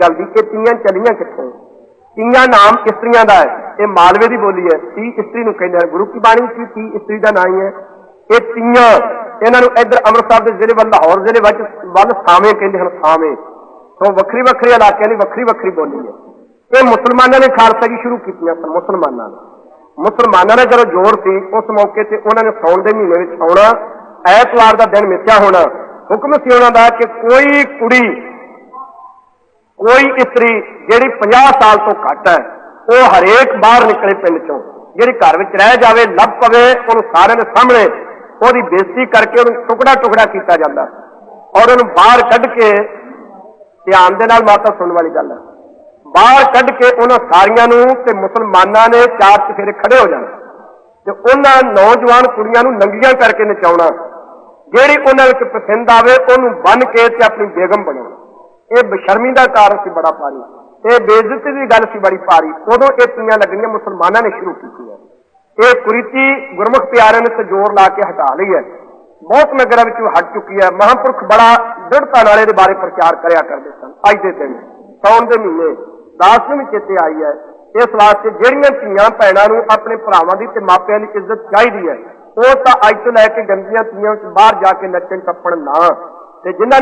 ਗੱਲ ਦੀ ਇਹ ਤੀਆਂ ਚੱਲੀਆਂ ਕਿੱਥੋਂ? ਤੀਆਂ ਨਾਮ ਇਸਤਰੀਆਂ ਦਾ ਹੈ। ਇਹ ਮਾਲਵੇ ਦੀ ਬੋਲੀ ਹੈ। ਤੀ ਇਸਤਰੀ ਨੂੰ ਕਹਿੰਦੇ ਹਨ। ਗੁਰੂ ਕੀ ਬਾਣੀ ਵਿੱਚ ਤੀ ਇਸਤਰੀ ਦਾ ਨਾਂ ਹੀ ਹੈ। ਇਹ ਤੀਆਂ ਇਹਨਾਂ ਨੂੰ ਇੱਧਰ ਅੰਮ੍ਰਿਤਸਰ ਦੇ ਜ਼ਿਲ੍ਹੇ ਵੱਲ, ਲਾਹੌਰ ਜ਼ਿਲ੍ਹੇ ਵਿੱਚ ਵੱਲ ਸਾਵੇਂ ਕਹਿੰਦੇ ਹਨ ਸਾਵੇਂ ਤੋਂ ਵੱਖਰੀ ਵੱਖਰੀ ਇਲਾਕਿਆਂ ਦੀ ਵੱਖਰੀ ਵੱਖਰੀ ਬੋਲੀ ਹੈ। ਇਹ ਮੁਸਲਮਾਨਾਂ ਨੇ ਖਾਲਸਾ ਜੀ ਸ਼ੁਰੂ ਕੀਤੀਆਂ ਸਨ, ਮੁਸਲਮਾਨਾਂ ਨੇ। ਮੁਸਲਮਾਨਾਂ ਨੇ ਜਦੋਂ ਜ਼ੋਰ ਸੀ, ਉਸ ਮੌਕੇ ਤੇ ਉਹਨਾਂ ਨੇ ਸੌਣ ਦੇ ਮਹੀਨੇ ਵਿੱਚ ਆਉਣਾ। ਐਤਵਾਰ ਦਾ ਦਿਨ ਮਿੱਥਿਆ ਹੋਣਾ। ਹੁਕਮ ਸੀ ਉਹਨਾਂ ਦਾ ਕਿ ਕੋਈ ਕੁੜੀ ਕੋਈ ਇਸਤਰੀ ਜਿਹੜੀ 50 ਸਾਲ ਤੋਂ ਘੱਟ ਹੈ, ਉਹ ਹਰੇਕ ਬਾਹਰ ਨਿਕਲੇ ਪਿੰਡ ਚੋਂ, ਜਿਹੜੀ ਘਰ ਵਿੱਚ ਰਹਿ ਜਾਵੇ, ਲੱਭ ਪਵੇ, ਉਹਨੂੰ ਸਾਰਿਆਂ ਦੇ ਸਾਹਮਣੇ ਉਹਦੀ ਬੇਇੱਜ਼ਤੀ ਕਰਕੇ ਉਹਨੂੰ ਟੁਕੜਾ ਟੁਕੜਾ ਕੀਤਾ ਜਾਂਦਾ। ਔਰ ਉਹਨੂੰ ਬਾਹਰ ਕੱਢ ਕੇ ਧਿਆਨ ਦੇ ਨਾਲ ਮਾਤਾ ਸੁਣਨ ਵਾਲੀ ਗੱਲ ਹੈ। ਬਾਹਰ ਕੱਢ ਕੇ ਉਹਨਾਂ ਸਾਰੀਆਂ ਨੂੰ ਤੇ ਮੁਸਲਮਾਨਾਂ ਨੇ ਚਾਰ ਚਫੇਰੇ ਖੜੇ ਹੋ ਜਾਣਾ ਤੇ ਉਹਨਾਂ ਨੌਜਵਾਨ ਕੁੜੀਆਂ ਨੂੰ ਨੰਗੀਆਂ ਕਰਕੇ ਨਚਾਉਣਾ। ਜਿਹੜੀ ਉਹਨਾਂ ਵਿੱਚ ਪਸੰਦ ਆਵੇ, ਉਹਨੂੰ ਬੰਨ ਕੇ ਤੇ ਆਪਣੀ ਬੇਗਮ ਬਣਾਉਣਾ। ਇਹ ਬਸ਼ਰਮੀ ਦਾ ਕਾਰਨ ਸੀ ਬੜਾ ਭਾਰੀ। ਇਹ ਬੇਇੱਜ਼ਤੀ ਦੀ ਗੱਲ ਸੀ ਬੜੀ ਭਾਰੀ। ਉਦੋਂ ਇਹ ਤੀਆਂ ਲੱਗਣੀਆਂ ਮੁਸਲਮਾਨਾਂ ਨੇ ਸ਼ੁਰੂ ਕੀਤੀਆਂ। ਇਹ ਕੁਰੀਤੀ ਗੁਰਮੁਖ ਪਿਆਰਿਆਂ ਨੇ ਤੇ ਜ਼ੋਰ ਲਾ ਕੇ ਹਟਾ ਲਈ ਹੈ। ਬਹੁਤ ਨਗਰਾਂ ਵਿੱਚੋਂ ਹਟ ਚੁੱਕੀ ਹੈ। ਮਹਾਂਪੁਰਖ ਬੜਾ ਦ੍ਰਿੜਤਾ ਨਾਲ ਇਹਦੇ ਬਾਰੇ ਪ੍ਰਚਾਰ ਕਰਿਆ ਕਰਦੇ ਸਨ। ਅੱਜ ਦੇ ਦਿਨ ਸੌਣ ਦੇ ਮਹੀਨੇ ਦਾਸ ਨੂੰ ਵੀ ਚੇਤੇ ਆਈ ਹੈ। ਇਸ ਵਾਸਤੇ ਜਿਹੜੀਆਂ ਧੀਆਂ ਭੈਣਾਂ ਨੂੰ ਆਪਣੇ ਭਰਾਵਾਂ ਦੀ ਤੇ ਮਾਪਿਆਂ ਦੀ ਇੱਜ਼ਤ ਚਾਹੀਦੀ ਹੈ, ਉਹ ਤਾਂ ਅੱਜ ਤੋਂ ਲੈ ਕੇ ਗੰਦੀਆਂ ਧੀਆਂ ਵਿੱਚ ਬਾਹਰ ਜਾ ਕੇ ਨੱਚਣ ਟੱਪਣ ਨਾ। ਤੇ ਜਿਨ੍ਹਾਂ